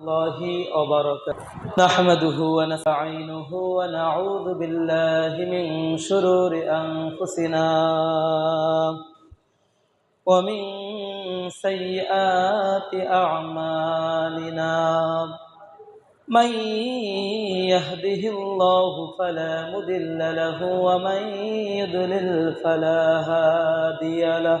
الله وبركاته نحمده ونستعينه ونعوذ بالله من شرور أنفسنا ومن سيئات أعمالنا من يهده الله فلا مضل له ومن يضلل فلا هادي له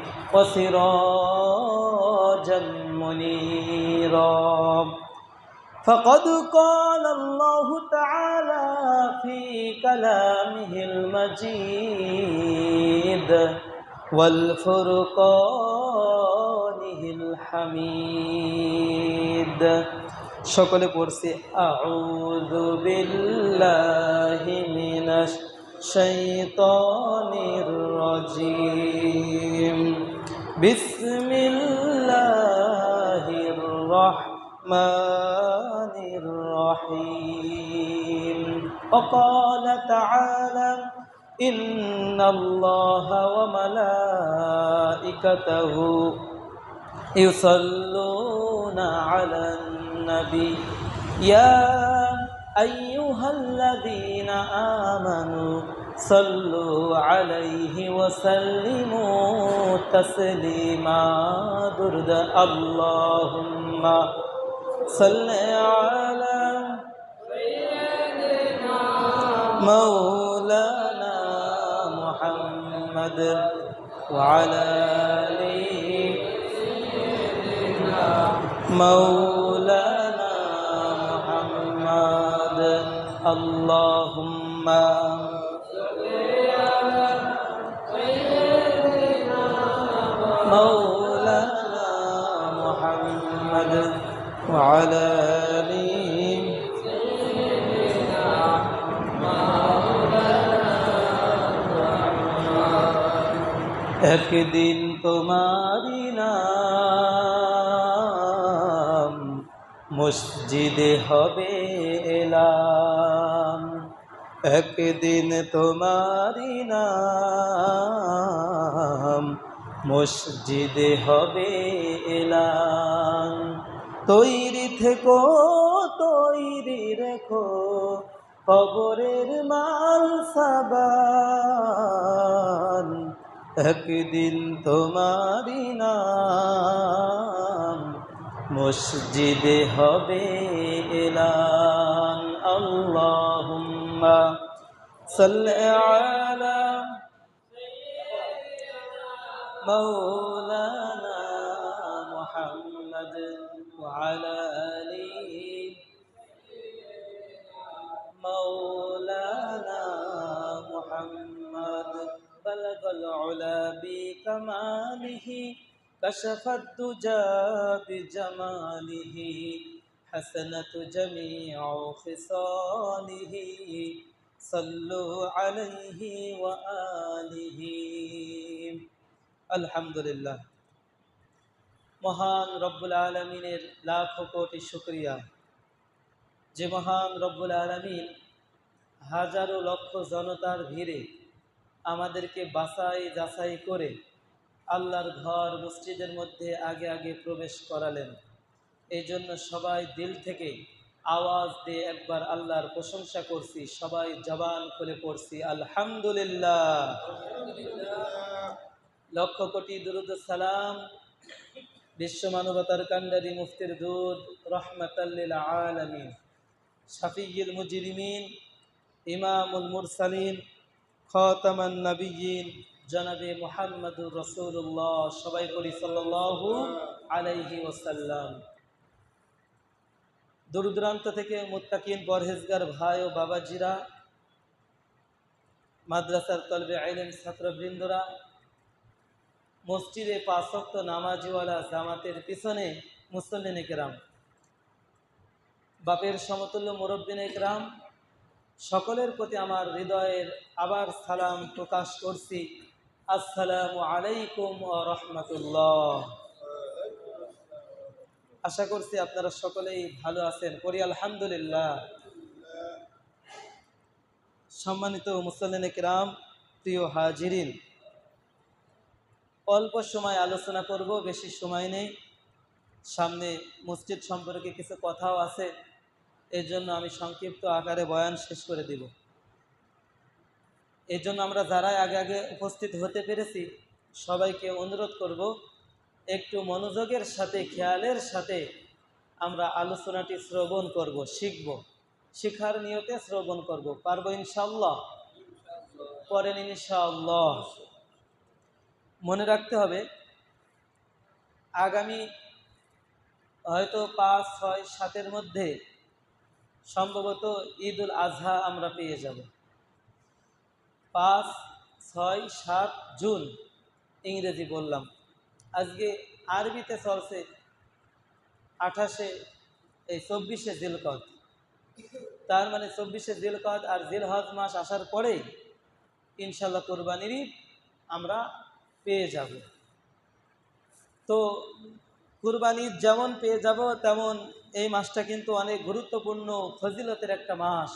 وسراجا منيرا فقد قال الله تعالى في كلامه المجيد والفرقانه الحميد সকলে পড়ছি আউযু বিল্লাহি মিনাশ শাইতানির রাজিম بسم الله الرحمن الرحيم. وقال تعالى إن الله وملائكته يصلون على النبي. يا أيها الذين آمنوا صلوا عليه وسلموا تسليما. درد اللهم صل على مولانا محمد وعلى آله مولانا محمد. اللهم وعلى آله একদিন তোমারি নাম মসজিদে হবে এলাম একদিন তোমারি নাম মসজিদে হবে এলাম তৈরি থেকো, তৈরি রেখো, কবরের মাল সাবান। একদিন তোমারি নাম মসজিদে হবে এলাম আল্লাহুম্মা সাল্লি আলা মাওলানা وعلى آله. مولانا محمد بلغ العلا بكماله كشف الدجى بجماله حسنة جميع خصاله. صلوا عليه وآله. الحمد لله. মহান রব্বুল আলমিনের লাখ কোটি শুক্রিয়া। যে মহান রব্বুল আলমিন হাজারো লক্ষ জনতার ভিড়ে আমাদেরকে বাছাই যাচাই করে আল্লাহর ঘর মসজিদের মধ্যে আগে আগে প্রবেশ করালেন। এই জন্য সবাই দিল থেকে আওয়াজ দিয়ে একবার আল্লাহর প্রশংসা করছি, সবাই জবান খুলে পড়ছি, আলহামদুলিল্লাহ। লক্ষ কোটি দুরুদ সালাম বিশ্ব মানবতার কান্ডারি মুফতির দুধ রহমতাল্লিল আলমিন। শাফিউল মুজরিমিন, ইমামুল মুরসালিন, খতামান নবীন জনাবে মোহাম্মদুর রসুল্লাহ সবাই করি সাল্লাহু আলাইহি ওসাল্লাম দূরদূরান্ত থেকে মুত্তাকিন, পরহেজগার ভাই ও বাবাজিরা, মাদ্রাসার তলবে আইলেন ছাত্রবৃন্দরা মসজিদে পাঁচক্ত নামাজিওয়ালা জামাতের পিছনে মুসল্লিনে কেরাম বাপের সমতুল্য মুরব্বিন একরাম সকলের প্রতি আমার হৃদয়ের আবার সালাম প্রকাশ করছি। আসসালামু আলাইকুম ও রহমতুল্লাহ। আশা করছি আপনারা সকলেই ভালো আছেন। করি আলহামদুলিল্লাহ। সম্মানিত মুসলিন একরাম প্রিয় হাজিরিন অল্প সময় আলোচনা করব, বেশি সময় নেই। সামনে মসজিদ সম্পর্কে কিছু কথাও আছে এর জন্য আমি সংক্ষিপ্ত আকারে বয়ান শেষ করে দিব। এর জন্য আমরা যারাই আগে আগে উপস্থিত হতে পেরেছি, সবাইকে অনুরোধ করব, একটু মনোযোগের সাথে, খেয়ালের সাথে আমরা আলোচনাটি শ্রবণ করব, শিখব। শিখার নিয়তে শ্রবণ করব। পারব ইনশাল্লাহ পরেন ইনশাল্লাহ মনে রাখতে হবে, আগামী হয়তো পাঁচ, ছয়, সাতের মধ্যে সম্ভবত ঈদ উল আজহা আমরা পেয়ে যাব। পাঁচ, ছয়, সাত জুন ইংরেজি বললাম। আজকে আরবিতে চলছে আঠাশে, এই চব্বিশে জিলকদ। তার মানে চব্বিশে জিলকদ আর জিলহজ মাস আসার পরেই ইনশাল্লাহ কোরবানির আমরা পেয়ে যাব। তো কুরবানি যেমন পেয়ে যাব, তেমন এই মাসটা কিন্তু অনেক গুরুত্বপূর্ণ, ফজিলতের একটা মাস।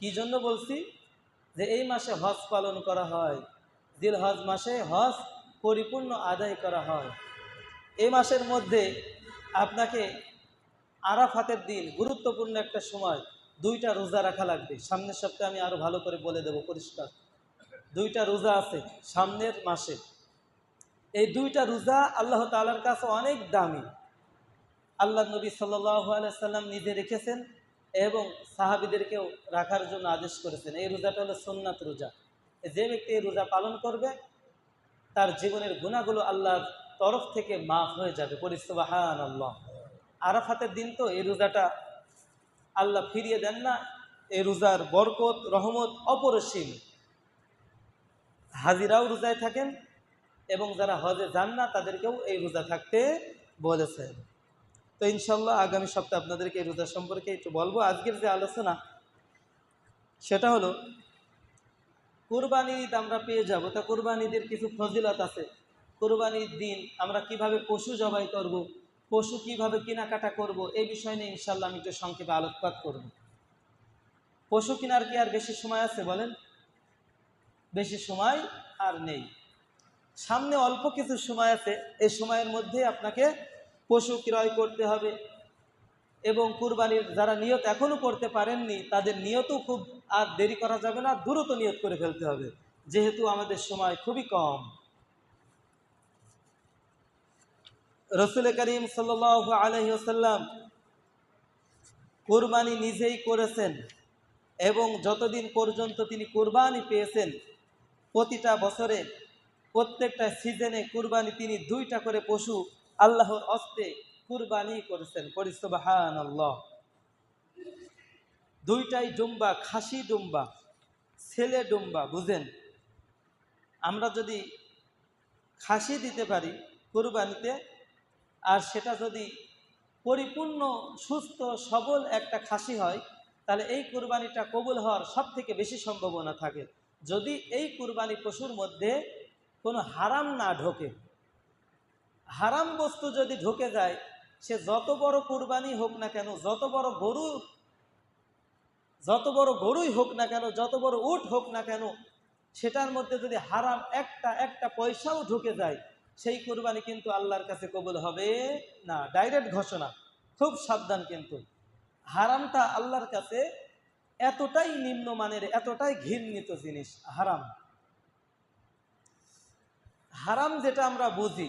কি জন্য বলছি? যে এই মাসে হজ পালন করা হয় দিল হজ মাসে হজ পরিপূর্ণ আদায় করা হয়। এই মাসের মধ্যে আপনাকে আরাফাতের দিন, গুরুত্বপূর্ণ একটা সময়, দুইটা রোজা রাখা লাগবে। সামনের সপ্তাহে আমি আরও ভালো করে বলে দেব, পরিষ্কার। দুইটা রোজা আছে, সামনের মাসে। এই দুইটা রোজা আল্লাহ তালার কাছে অনেক দামি। আল্লাহ নবী সাল্লাম নিজে রেখেছেন এবং সাহাবিদেরকেও রাখার জন্য আদেশ করেছেন। এই রোজাটা হলো সোননাথ রোজা। যে ব্যক্তি এই রোজা পালন করবে, তার জীবনের গুণাগুলো আল্লাহর তরফ থেকে মাফ হয়ে যাবে। পরিস্তবাহান আল্লাহ আরাফাতের দিন তো এই রোজাটা আল্লাহ ফিরিয়ে দেন না। এই রোজার বরকত, রহমত অপরসীম। হাজিরাও রোজায় থাকেন এবং যারা হজে যান না, তাদেরকেও এই রোজা থাকতে বলেছেন তো ইনশাল্লাহ আগামী সপ্তাহে আপনাদেরকে এই রোজা সম্পর্কে একটু বলব। আজকের যে আলোচনা, সেটা হলো কোরবানি ঈদ আমরা পেয়ে যাব। তা কোরবানি ঈদের কিছু ফজিলত আছে। কোরবানির দিন আমরা কীভাবে পশু জবাই করব, পশু কীভাবে কেনাকাটা করব, এই বিষয় নিয়ে ইনশাল্লাহ আমি একটু সংক্ষেপে আলোকপাত করব। পশু কেনার কি আর বেশি সময় আছে বলেন? বেশি সময় আর নেই। সামনে অল্প কিছু সময় আছে এই সময়ের মধ্যে আপনাকে পশু ক্রয় করতে হবে এবং কুরবানির যারা নিয়ত এখনও করতে পারেননি, তাদের নিয়তও খুব আর দেরি করা যাবে না, দ্রুত নিয়ত করে ফেলতে হবে, যেহেতু আমাদের সময় খুবই কম। রসুল করিম সাল আলহিসাল্লাম কোরবানি নিজেই করেছেন এবং যতদিন পর্যন্ত তিনি কোরবানি পেয়েছেন প্রতিটা বছরে প্রত্যেকটা সিজনে কুরবানি তিনি দুইটা করে পশু আল্লাহর অস্তে কুরবানি করেছেন। পরিস্তবাহান আল্লাহ দুইটাই ডুম্বা, খাসি ডুম্বা, ছেলে ডুম্বা, বুঝেন? আমরা যদি খাসি দিতে পারি কুরবানিতে, আর সেটা যদি পরিপূর্ণ, সুস্থ, সবল একটা খাসি হয়, তাহলে এই কুরবানিটা কবুল হওয়ার সব থেকে বেশি সম্ভাবনা থাকে। যদি এই কুরবানি পশুর মধ্যে কোনো হারাম না ঢোকে, হারাম বস্তু যদি ঢোকে যায়, সে যত বড় কুরবানি হোক না কেন, যত বড় গরু, যত বড় গরুই হোক না কেন, যত বড় উট হোক না কেন, সেটার মধ্যে যদি হারাম একটা একটা পয়সাও ঢুকে যায়, সেই কুরবানি কিন্তু আল্লাহর কাছে কবুল হবে না। ডাইরেক্ট ঘোষণা, খুব সাবধান কিন্তু। হারামটা আল্লাহর কাছে এতটাই নিম্নমানের, এতটাই ঘৃণিত জিনিস, হারাম। হারাম যেটা আমরা বুঝি,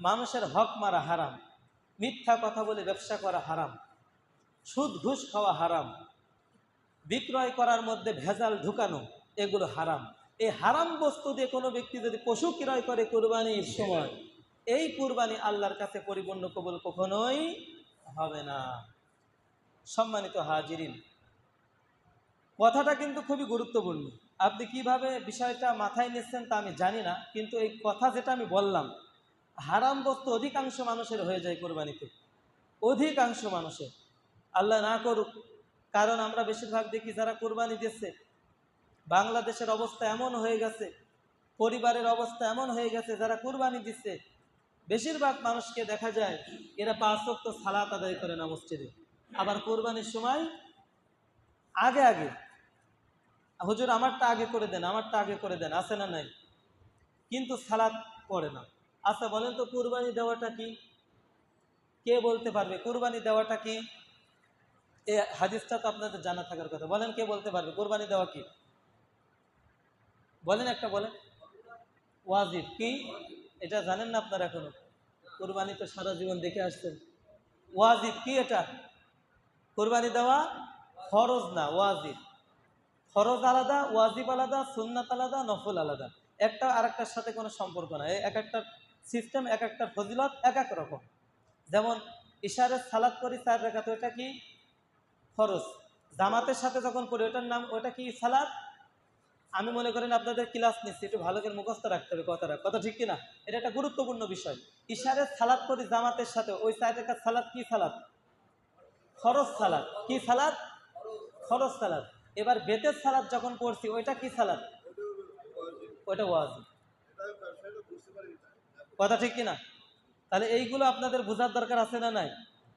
মানুষের হক মারা হারাম, মিথ্যা কথা বলে ব্যবসা করা হারাম, সুদ ঘুষ খাওয়া হারাম, বিক্রয় করার মধ্যে ভেজাল ঢুকানো, এগুলো হারাম। এই হারাম বস্তু দিয়ে কোনো ব্যক্তি যদি পশু ক্রয় করে কোরবানির সময়, এই কুরবানি আল্লাহর কাছে পরিপূর্ণ কবল কখনোই হবে না। সম্মানিত হাজিরিন কথাটা কিন্তু খুবই গুরুত্বপূর্ণ। আপনি কীভাবে বিষয়টা মাথায় নিচ্ছেন তা আমি জানি না, কিন্তু এই কথা যেটা আমি বললাম, হারাম বস্তু অধিকাংশ মানুষের হয়ে যায় কোরবানিতে। অধিকাংশ মানুষের। আল্লাহ না করুক, কারণ আমরা বেশিরভাগ দেখি যারা কোরবানি দিচ্ছে, বাংলাদেশের অবস্থা এমন হয়ে গেছে, পরিবারের অবস্থা এমন হয়ে গেছে, যারা কুরবানি দিচ্ছে, বেশিরভাগ মানুষকে দেখা যায় এরা পাঁচ সালাত আদায় করে না মসজিদে। আবার কোরবানির সময় আগে আগে হুজুর, আমারটা আগে করে দেন, আমারটা আগে করে দেন, আছে না নাই? কিন্তু সালাত পড়ে না। আচ্ছা বলেন তো, কুরবানি দেওয়াটা কি? কে বলতে পারবে? কুরবানি দেওয়াটা কি? এ হাদিসটা তো আপনাদের জানা থাকার কথা। বলেন, কে বলতে পারবে? কোরবানি দেওয়া কি? বলেন একটা, বলেন। ওয়াজিব কি? এটা জানেন না আপনারা এখনও? কোরবানি তো সারা জীবন দেখে আসছেন। ওয়াজিব কি এটা? কোরবানি দেওয়া ফরজ না, ওয়াজিব। ফরজ আলাদা, ওয়াজিব আলাদা, সুন্নাত আলাদা, নফল আলাদা। একটা আর একটার সাথে কোনো সম্পর্ক নাই। এক একটা সিস্টেম এক একটা ফজিলত এক এক রকম। যেমন ইশারের সালাদ করি চার রেখা তো এটা কি? ফরজ। জামাতের সাথে যখন পড়ি ওটার নাম ওটা কি সালাদ আমি মনে করেন আপনাদের ক্লাস নিচ্ছি, একটু ভালো করে মুখস্থ রাখতে হবে কথাটা। কথা ঠিক কিনা? এটা একটা গুরুত্বপূর্ণ বিষয়। ইশারের সালাদ করি জামাতের সাথে, ওই চার রেখা সালাদ কি সালাদ খরচ সালাদ কি সালাদ খরচ সালাদ এবার বেতের সালাদ যখন পড়ছি ওইটা কি সালাদ? ওইটা ওয়াজিব। কথা ঠিক কিনা? তাহলে এইগুলো আপনাদের বোঝার দরকার আছে না নাই?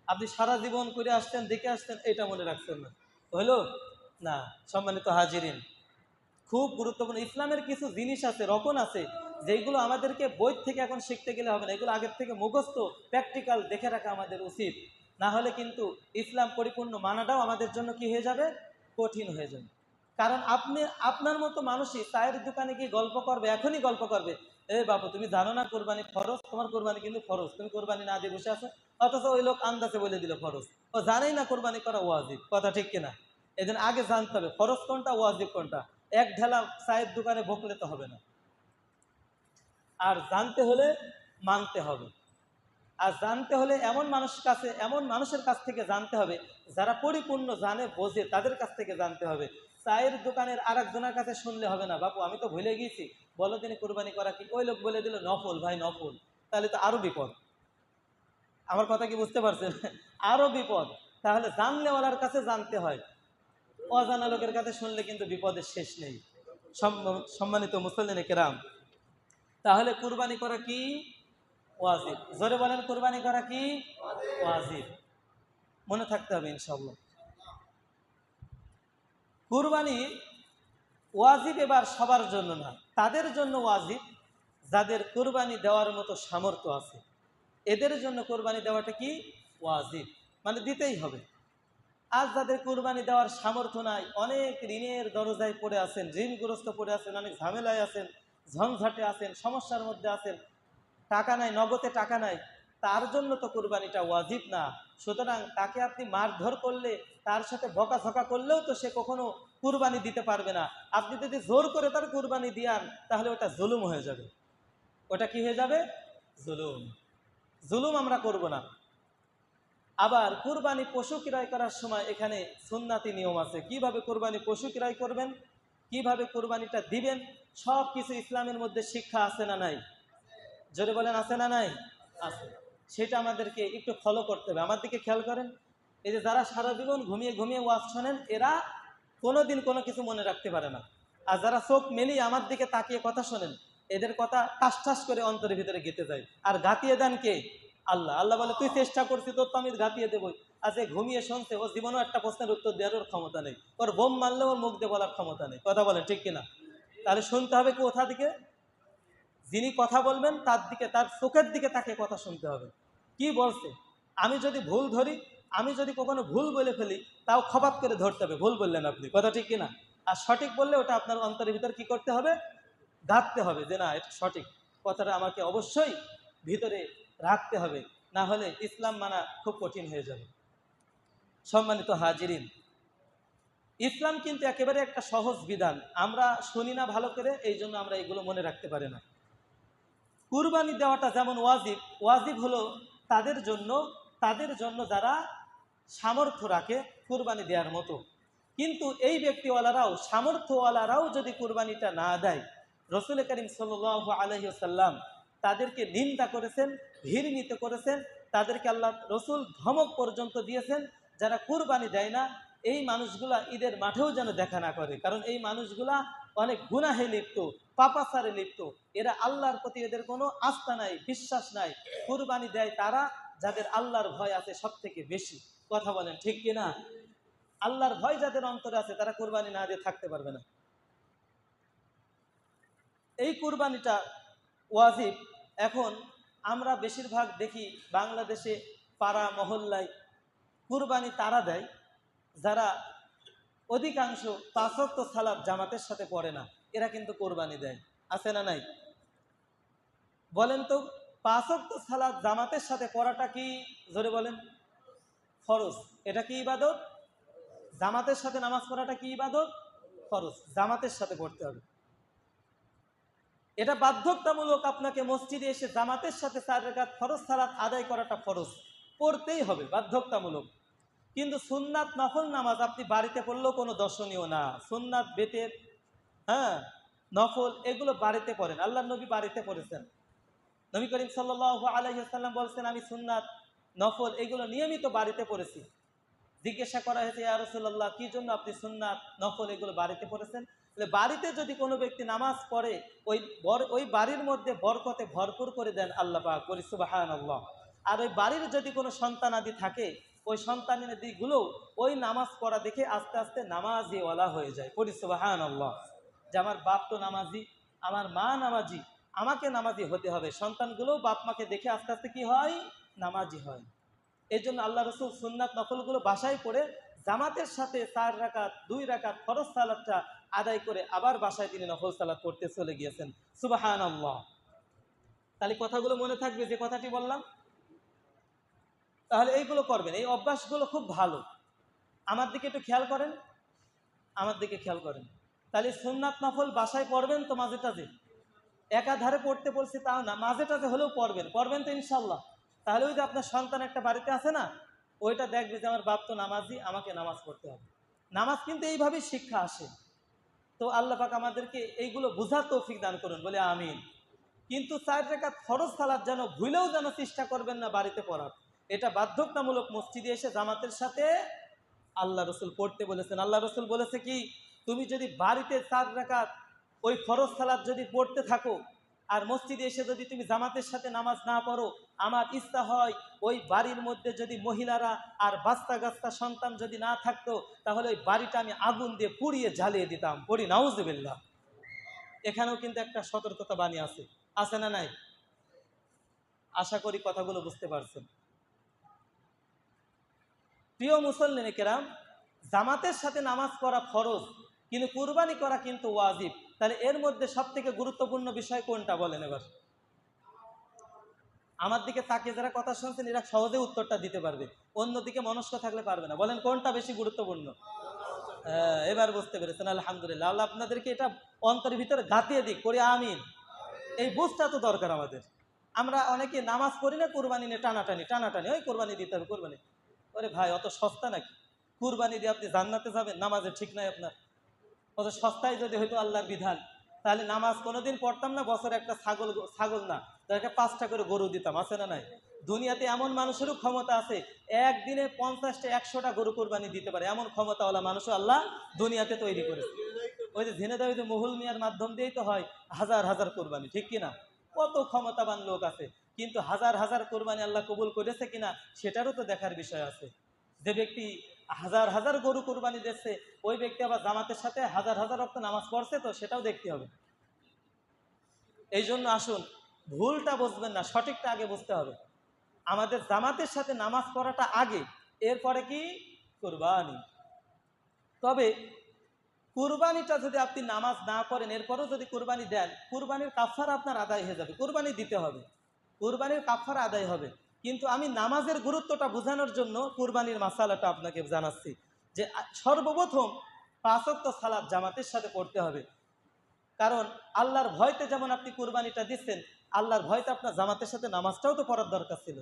আপনি সারা জীবন করে আসতেন দেখে আসতেন এটা মনে রাখছেন না। হইল না, সম্মানিত হাজিরিন, খুব গুরুত্বপূর্ণ। ইসলামের কিছু জিনিস আছে, রকম আছে, যেগুলো আমাদেরকে বই থেকে এখন শিখতে গেলে হবে না। এগুলো আগের থেকে মুখস্থ, প্র্যাকটিক্যাল, দেখে রাখা আমাদের উচিত। না হলে কিন্তু ইসলাম পরিপূর্ণ মানাটাও আমাদের জন্য কি হয়ে যাবে? কঠিন হয়ে যাবে কারণ আপনি, আপনার মতো মানুষই চায়ের দোকানে গিয়ে গল্প করবে, এখনই গল্প করবে। এ বাবু তুমি জানো না কোরবানি ফরজ? তোমার কোরবানি কিন্তু ফরজ। তুমি কোরবানি না দিয়ে বসে আছো? অথচ ওই লোক আন্দাজে বলে দিল ফরজ। ও জানেই না কোরবানি করা ওয়াজিব। কথা ঠিক কিনা? এদিন আগে জানতে হবে, ফরজ কোনটা, ওয়াজিব কোনটা? এক ঢেলা চায়ের দোকানে বকলে তো হবে না। আর জানতে হলে মানতে হবে। আর জানতে হলে এমন মানুষ কাছে, এমন মানুষের কাছ থেকে জানতে হবে, যারা পরিপূর্ণ জানে, বোঝে, তাদের কাছ থেকে জানতে হবে। চায়ের দোকানের আর একজনের কাছে শুনলে হবে না, বাপু, আমি তো ভুলে গিয়েছি। বলো তিনি কোরবানি করা কি? ওই লোক বলে দিল, নফল, ভাই, নফল। তাহলে তো আরও বিপদ। আমার কথা কি বুঝতে পারছেন? আরও বিপদ। তাহলে জানলেওয়ালার কাছে জানতে হয়। অজানা লোকের কাছে শুনলে কিন্তু বিপদের শেষ নেই। সম্মানিত মুসলিম কেরাম, তাহলে কুরবানি করা কি? ওয়াজিব। জোরে বলেন, কুরবানি করা কি? ওয়াজিব। মনে থাকতে হবে ইনশাল্লাহ কুরবানি ওয়াজিব এবার সবার জন্য না, তাদের জন্য ওয়াজিব, যাদের কুরবানি দেওয়ার মতো সামর্থ্য আছে। এদের জন্য কোরবানি দেওয়াটা কি? ওয়াজিব। মানে দিতেই হবে। আজ যাদের কোরবানি দেওয়ার সামর্থ্য নাই, অনেক ঋণের দরজায় পড়ে আছেন, ঋণগ্রস্ত পড়ে আছেন, অনেক ঝামেলায় আছেন, ঝঞ্ঝাটে আছেন, সমস্যার মধ্যে আছেন টাকা নাই, নগদে টাকা নাই, তার জন্য তো কোরবানিটা ওয়াজিব না। সুতরাং তাকে আপনি মারধর করলে, তার সাথে বকাঝকা করলেও তো সে কখনো কুরবানি দিতে পারবে না। আপনি যদি জোর করে তার কুরবানি দিয়ান, তাহলে ওটা জুলুম হয়ে যাবে। ওটা কি হয়ে যাবে? জুলুম। জুলুম আমরা করব না। আবার কুরবানি পশু ক্রয় করার সময় এখানে সুন্নাতি নিয়ম আছে। কীভাবে কুরবানি পশু ক্রয় করবেন? কীভাবে কুরবানিটা দিবেন? সব কিছু ইসলামের মধ্যে শিক্ষা আছে না নাই? জোরে বলেন, আছে না নাই? আছে। সেটা আমাদেরকে একটু ফলো করতে হবে। আমার দিকে খেয়াল করেন, এই যে যারা সারা জীবন ঘুমিয়ে ঘুমিয়ে ওয়াজ শোনেন, এরা কোনোদিন কোনো কিছু মনে রাখতে পারে না। আর যারা চোখ মেলিয়ে আমার দিকে তাকিয়ে কথা শোনেন, এদের কথা টাস টাস করে অন্তরের ভিতরে গেতে যায়। আর গাতিয়ে দেন কে? আল্লাহ। আল্লাহ বলে, তুই চেষ্টা করছি তোর তো আমি গাতিয়ে দেবই। আজ ঘুমিয়ে শুনছে, ও জীবনেও একটা প্রশ্নের উত্তর দেওয়ার ওর ক্ষমতা নেই। ওর বোম মারলে ওর মুখ দিয়ে বলার ক্ষমতা নেই। কথা বলেন, ঠিক কিনা? তাহলে শুনতে হবে কোথা দিকে যিনি কথা বলবেন, তার দিকে, তার চোখের দিকে তাকে কথা শুনতে হবে। কি বলছে? আমি যদি ভুল ধরি, আমি যদি কখনো ভুল বলে ফেলি, তাও খবাব করে ধরতে হবে। ভুল বললেন আপনি, কথা ঠিক কিনা? আর সঠিক বললে ওটা আপনার অন্তরের ভিতর কি করতে হবে? গাঁথতে হবে যে না, এটা সঠিক। কথাটা আমাকে অবশ্যই ভিতরে রাখতে হবে, না হলে ইসলাম মানা খুব কঠিন হয়ে যাবে। সম্মানিত হাজিরিন, ইসলাম কিন্তু একেবারে একটা সহজ বিধান। আমরা শুনি না ভালো করে, এই জন্য আমরা এগুলো মনে রাখতে পারি না। কুরবানি দেওয়াটা যেমন ওয়াজিব ওয়াজিব হলো তাদের জন্য তাদের জন্য যারা সামর্থ্য রাখে কুরবানি দেওয়ার মতো। কিন্তু এই ব্যক্তিওয়ালারাও, সামর্থ্যওয়ালারাও যদি কুরবানিটা না দেয়, রসুল করিম সাল আলহিসাল্লাম তাদেরকে নিন্দা করেছেন ঘৃণিত করেছেন, তাদেরকে আল্লাহ রসুল ধমক পর্যন্ত দিয়েছেন, যারা কুরবানি দেয় না, এই মানুষগুলা ঈদের মাঠেও যেন দেখা না করে। কারণ এই মানুষগুলা অনেক গুনাহে লিপ্ত পাপাসারে লিপ্ত। এরা আল্লাহর প্রতি এদের কোনো আস্থা নাই, বিশ্বাস নাই। কুরবানি দেয় তারা যাদের আল্লাহর ভয় আছে সব থেকে বেশি। কথা বলেন, ঠিক কিনা আল্লাহর ভয় যাদের অন্তরে আছে, তারা কোরবানি না দিয়ে থাকতে পারবে না। এই কুরবানিটা ওয়াজিব। এখন আমরা বেশিরভাগ দেখি বাংলাদেশে পাড়া মহল্লায় কুরবানি তারা দেয়। যারা অধিকাংশ পাঁচক্ত সালাদ জামাতের সাথে পড়ে না। এরা কিন্তু কোরবানি দেয়। আছে না নাই? বলেন তো পাঁচক্ত সালাদ জামাতের সাথে পড়াটা কি? জোরে বলেন। ফরজ। এটা কি ইবাদত? জামাতের সাথে নামাজ পড়াটা কি ইবাদত? ফরজ। জামাতের সাথে পড়তে হবে। এটা বাধ্যতামূলক আপনাকে মসজিদে এসে জামাতের সাথে চার রেখাত ফরজ সালাত আদায় করাটা ফরজ। পড়তেই হবে, বাধ্যতামূলক। কিন্তু সুন্নাত নফল নামাজ আপনি বাড়িতে পড়লেও কোনো দর্শনীয় না। সুন্নাত, বেতের হ্যাঁ নফল এগুলো বাড়িতে পড়েন। আল্লাহ নবী বাড়িতে পড়েছেন। নবী করিম সাল্লাহ আলহিহাল্লাম বলছেন, আমি সুন্নাত, নফল এগুলো নিয়মিত বাড়িতে পড়েছি। জিজ্ঞাসা করা হয়েছে, ইয়া রসুল্লাহ কি জন্য আপনি সুন্নাত, নফল এগুলো বাড়িতে পড়েছেন? বাড়িতে যদি কোনো ব্যক্তি নামাজ পড়ে, ওই বর- ওই বাড়ির মধ্যে বরকতে ভরপুর করে দেন আল্লাহ পাক করি আল্লাহ আর ওই বাড়ির যদি কোনো সন্তানাদি থাকে ওই সন্তানের দিকগুলো ওই নামাজ পড়া দেখে আস্তে আস্তে নামাজিওয়ালা হয়ে যায়। করি সুবাহান আল্লাহ যে আমার বাপ তো নামাজি, আমার মা নামাজি, আমাকে নামাজি হতে হবে। সন্তানগুলোও বাপ মাকে দেখে আস্তে আস্তে কি হয়? নামাজি হয়। এই জন্য আল্লাহ রসুল সুন্নাত নকলগুলো বাসায় পড়ে জামাতের সাথে চার রাকাত, দুই রাকাত ফরজ সালাদটা আদায় করে আবার বাসায় তিনি নফল সালাদ করতে চলে গিয়েছেন। সুবাহান তাহলে কথাগুলো মনে থাকবে যে কথাটি বললাম? তাহলে এইগুলো করবেন। এই অভ্যাসগুলো খুব ভালো। আমার দিকে একটু খেয়াল করেন। আমার দিকে খেয়াল করেন। তাহলে সুন্নাত নফল বাসায় পড়বেন তো মাঝে মাঝেটাতে একাধারে পড়তে বলছি তাও না, মাঝে মাঝেটাতে হলেও পড়বেন। পড়বেন তো ইনশাল্লাহ। তাহলে ওই যে আপনার সন্তান একটা বাড়িতে আছে না, ওইটা দেখবে যে আমার বাপ তো নামাজি, আমাকে নামাজ পড়তে হবে। নামাজ কিন্তু এইভাবেই শিক্ষা আসে। তো আল্লাহ পাক আমাদেরকে এইগুলো বোঝার তৌফিক দান করুন, বলে আমিন। কিন্তু চার রেখা ফরজ সালাদ যেন ভুলেও যেন চেষ্টা করবেন না বাড়িতে পড়ার। এটা বাধ্যতামূলক মসজিদে এসে জামাতের সাথে আল্লাহ রসুল পড়তে বলেছেন। আল্লাহ রসুল বলেছে কি, তুমি যদি বাড়িতে চার রাকাত ওই ফরজ সালাদ যদি পড়তে থাকো আর মসজিদে এসে যদি তুমি জামাতের সাথে নামাজ না পড়ো, আমার ইচ্ছা হয় ওই বাড়ির মধ্যে যদি মহিলারা আর বাস্তা গাস্তা সন্তান যদি না থাকতো, তাহলে ওই বাড়িটা আমি আগুন দিয়ে পুড়িয়ে জ্বালিয়ে দিতাম। পড়ি নাউজবিল্লা এখানেও কিন্তু একটা সতর্কতা বাণী আছে। আছে না নাই? আশা করি কথাগুলো বুঝতে পারছেন। প্রিয় মুসল্লিন কেরাম, জামাতের সাথে নামাজ পড়া ফরজ, কিন্তু কুরবানি করা কিন্তু ওয়াজিব। তাহলে এর মধ্যে সব থেকে গুরুত্বপূর্ণ বিষয় কোনটা বলেন এবার? আমার দিকে তাকিয়ে যারা কথা শুনছেন, এরা সহজে উত্তরটা দিতে পারবে। অন্যদিকে মনস্ক থাকলে পারবে না। বলেন কোনটা বেশি গুরুত্বপূর্ণ? এবার বুঝতে পেরেছেন, আলহামদুলিল্লাহ। আল্লাহ আপনাদেরকে এটা অন্তরের ভিতরে গাতিয়ে দিক, করি আমিন। এই বুঝটা তো দরকার আমাদের। আমরা অনেকে নামাজ পড়ি না, কোরবানি নিয়ে টানাটানি টানাটানি, ওই কোরবানি দিতে হবে, কোরবানি। ওরে ভাই, অত সস্তা নাকি? কুরবানি দিয়ে আপনি জান্নাতে যাবেন, নামাজে ঠিক নাই আপনার। অত সস্তায় যদি হয়তো আল্লাহর বিধান, তাহলে নামাজ কোনোদিন পড়তাম না, বছরে একটা ছাগল ছাগল না তাদেরকে পাঁচটা করে গরু দিতাম, আছে না নাই? দুনিয়াতে এমন মানুষেরও ক্ষমতা আছে, একদিনে পঞ্চাশটা, একশোটা গরু কোরবানি দিতে পারে, এমন ক্ষমতাওয়ালা মানুষও আল্লাহ দুনিয়াতে তৈরি করেছে। ওই যে ঝিনেদা ওই যে মহুল মিয়ার মাধ্যম দিয়েই তো হয় হাজার হাজার কোরবানি, ঠিক কিনা? কত ক্ষমতাবান লোক আছে। কিন্তু হাজার হাজার কোরবানি আল্লাহ কবুল করেছে কিনা সেটারও তো দেখার বিষয় আছে। যে ব্যক্তি হাজার হাজার গরু কোরবানি দিচ্ছে ওই ব্যক্তি আবার জামাতের সাথে হাজার হাজার রক্ত নামাজ পড়ছে তো সেটাও দেখতে হবে। এই জন্য আসুন, ভুলটা বুঝবেন না, সঠিকটা আগে বুঝতে হবে। আমাদের জামাতের সাথে নামাজ পড়াটা আগে, এরপরে কি? কোরবানি। তবে কুরবানিটা যদি আপনি নামাজ না করেন এরপরেও যদি কুরবানি দেন, কুরবানির কাফার আপনার আদায় হয়ে যাবে, কোরবানি দিতে হবে। কুরবানির কাফার আদায় হবে। কিন্তু আমি নামাজের গুরুত্বটা বোঝানোর জন্য কুরবানির মাসালাটা আপনাকে জানাচ্ছি যে সর্বপ্রথম পাঁচক্ত সালাদ জামাতের সাথে করতে হবে। কারণ আল্লাহর ভয়তে যেমন আপনি কুরবানিটা দিচ্ছেন, আল্লাহর ভয়তে আপনার জামাতের সাথে নামাজটাও তো পড়ার দরকার ছিল।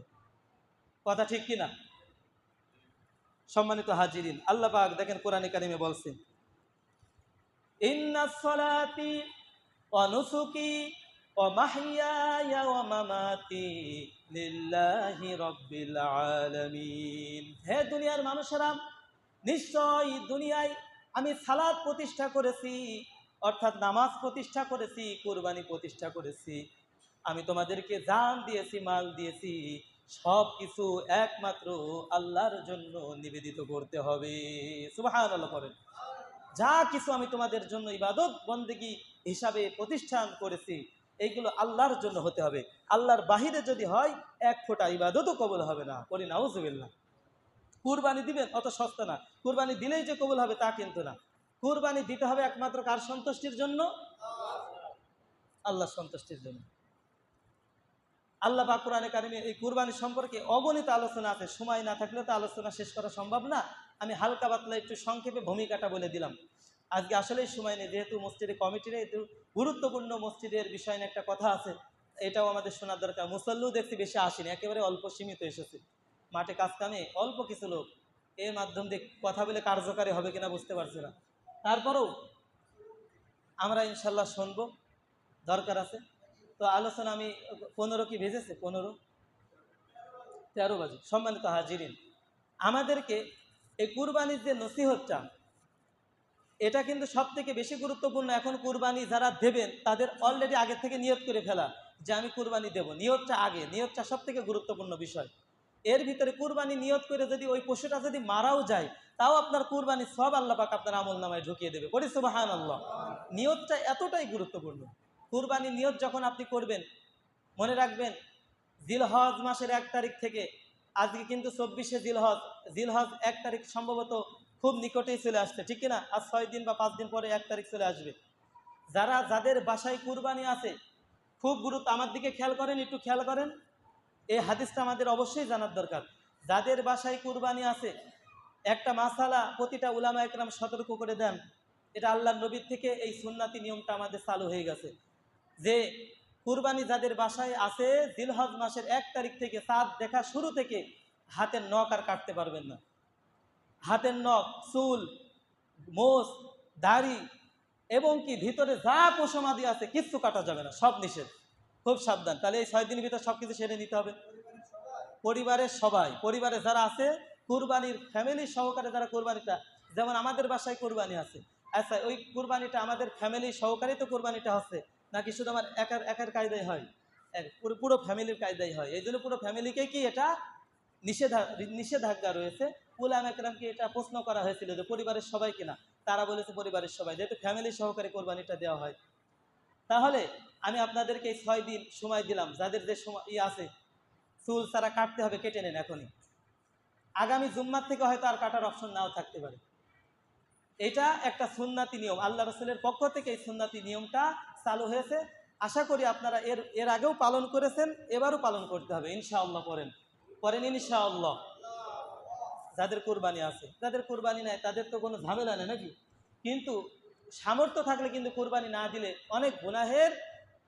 কথা ঠিক কিনা? সম্মানিত হাজিরিন, আল্লাহ পাক দেখেন কোরআন কারিমে বলছেন ইন্না সলাতি ওয়া নুসুকি ومحياي ومماتي لله رب العالمين হে দুনিয়ার মানুষেরা নিশ্চয় দুনিয়ায় আমি সালাদ প্রতিষ্ঠা করেছি অর্থাৎ নামাজ প্রতিষ্ঠা করেছি কোরবানি প্রতিষ্ঠা করেছি আমি তোমাদেরকে জান দিয়েছি মাল দিয়েছি সব কিছু একমাত্র আল্লাহর জন্য নিবেদিত করতে হবে সুবাহান আল্লাহ করেন যা কিছু আমি তোমাদের জন্য ইবাদত বন্দেগি হিসাবে প্রতিষ্ঠান করেছি এইগুলো আল্লাহর জন্য হতে হবে। আল্লাহর বাহিরে যদি হয়, এক ফোঁটা ইবাদতও কবল হবে না। করি নাউজুবিল্লাহ। কুরবানি দিবেন, অত সস্তা না। কুরবানি দিলেই যে কবুল হবে তা কিন্তু না। কুরবানি দিতে হবে একমাত্র কার সন্তুষ্টির জন্য? আল্লাহ সন্তুষ্টির জন্য। আল্লাহ পাক কোরআনে কারিমে এই কুরবানি সম্পর্কে অগণিত আলোচনা আছে। সময় না থাকলে তো আলোচনা শেষ করা সম্ভব না। আমি হালকা পাতলা একটু সংক্ষেপে ভূমিকাটা বলে দিলাম। আজকে আসলেই সময় নেই, যেহেতু মসজিদে কমিটির একটু গুরুত্বপূর্ণ মসজিদের বিষয় নিয়ে একটা কথা আছে, এটাও আমাদের শোনার দরকার। মুসল্লু দেখছি বেশি আসেনি, একেবারে অল্প সীমিত এসেছে। মাঠে কাজ কামে অল্প কিছু লোক, এর মাধ্যম দিয়ে কথা বলে কার্যকারী হবে কিনা বুঝতে পারছি না। তারপরেও আমরা ইনশাল্লাহ শুনব, দরকার আছে। তো আলোচনা আমি, পনেরো কি ভেজেছে পনেরো? তেরো বাজে। সম্মানিত হাজিরিন, আমাদেরকে এই কুরবানির যে নসিহতটা এটা কিন্তু সব থেকে বেশি গুরুত্বপূর্ণ। এখন কুরবানি যারা দেবেন, তাদের অলরেডি আগে থেকে নিয়ত করে ফেলা যে আমি কুরবানি দেব। নিয়তটা আগে, নিয়তটা সব থেকে গুরুত্বপূর্ণ বিষয়। এর ভিতরে কুরবানি নিয়ত করে যদি ওই পশুটা যদি মারাও যায়, তাও আপনার কুরবানি সব আল্লাহ পাক আপনার আমল নামায় ঢুকিয়ে দেবে। করি সুবাহান আল্লাহ নিয়তটা এতটাই গুরুত্বপূর্ণ। কুরবানি নিয়ত যখন আপনি করবেন, মনে রাখবেন, জিলহজ মাসের এক তারিখ থেকে, আজকে কিন্তু চব্বিশে জিলহজ জিলহজ এক তারিখ সম্ভবত খুব নিকটেই চলে আসছে, ঠিক কিনা? আজ ছয় দিন বা পাঁচ দিন পরে এক তারিখ চলে আসবে। যারা, যাদের বাসায় কুরবানি আছে, খুব গুরুত্ব, আমার দিকে খেয়াল করেন, একটু খেয়াল করেন। এই হাদিসটা আমাদের অবশ্যই জানার দরকার। যাদের বাসায় কুরবানি আছে, একটা মাসালা প্রতিটা উলামা একরাম সতর্ক করে দেন। এটা আল্লাহ নবীর থেকে এই সুন্নাতি নিয়মটা আমাদের চালু হয়ে গেছে। যে কুরবানি যাদের বাসায় আছে দিলহজ মাসের এক তারিখ থেকে চাঁদ দেখা শুরু থেকে হাতের নখ আর কাটতে পারবেন না। হাতের নখ, চুল, মোষ, দাড়ি এবং কি ভিতরে যা পশমাদি আছে, কিচ্ছু কাটা যাবে না, সব নিষেধ। খুব সাবধান। তাহলে এই ছয় দিনের ভিতরে সব কিছু সেরে নিতে হবে। পরিবারের সবাই, পরিবারে যারা আছে, কুরবানির ফ্যামিলি সহকারে যারা কুরবানিটা, যেমন আমাদের বাসায় কুরবানি আছে। আচ্ছা ওই কুরবানিটা আমাদের ফ্যামিলি সহকারে তো কুরবানিটা হচ্ছে, নাকি শুধু আমার একার একার কায়দায় হয়? পুরো পুরো ফ্যামিলির কায়দায় হয়। এই জন্য পুরো ফ্যামিলিকে কি এটা নিষেধা, নিষেধাজ্ঞা রয়েছে উলাম একরামকে এটা প্রশ্ন করা হয়েছিল যে পরিবারের সবাই কিনা? তারা বলেছে পরিবারের সবাই। যেহেতু ফ্যামিলি সহকারে কোরবানিটা দেওয়া হয়। তাহলে আমি আপনাদেরকে এই ছয় দিন সময় দিলাম। যাদের যে সময় ই আছে, চুল সারা কাটতে হবে, কেটে নেন এখনই। আগামী জুম্মার থেকে হয়তো আর কাটার অপশন নাও থাকতে পারে। এটা একটা সুন্নাতি নিয়ম। আল্লাহ রসুলের পক্ষ থেকে এই সুন্নাতি নিয়মটা চালু হয়েছে। আশা করি আপনারা এর এর আগেও পালন করেছেন, এবারও পালন করতে হবে। ইনশাআল্লাহ করেন করেন ইনশাআল্লাহ। যাদের কোরবানি আছে, যাদের কোরবানি নাই, তাদের তো কোনো ঝামেলা নেই নাকি? কিন্তু সামর্থ্য থাকলে কিন্তু কোরবানি না দিলে অনেক গুনাহের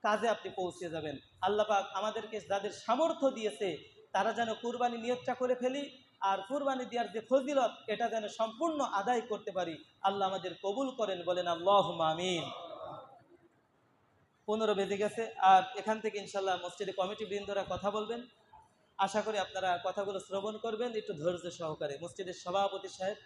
কাজে আপনি পৌঁছে যাবেন। আল্লাহ পাক আমাদেরকে যাদের সামর্থ্য দিয়েছে, তারা যেন কোরবানি নিয়োগটা করে ফেলি আর কোরবানি দেওয়ার যে ফজিলত, এটা যেন সম্পূর্ণ আদায় করতে পারি। আল্লাহ আমাদের কবুল করেন, বলেন আল্লাহ মামিন পনেরো বেজে গেছে, আর এখান থেকে ইনশাল্লাহ মসজিদে কমিটি বৃন্দরা কথা বলবেন। আশা করি আপনারা কথাগুলো শ্রবণ করবেন একটু ধৈর্য সহকারে। মসজিদের সভাপতি সাহেব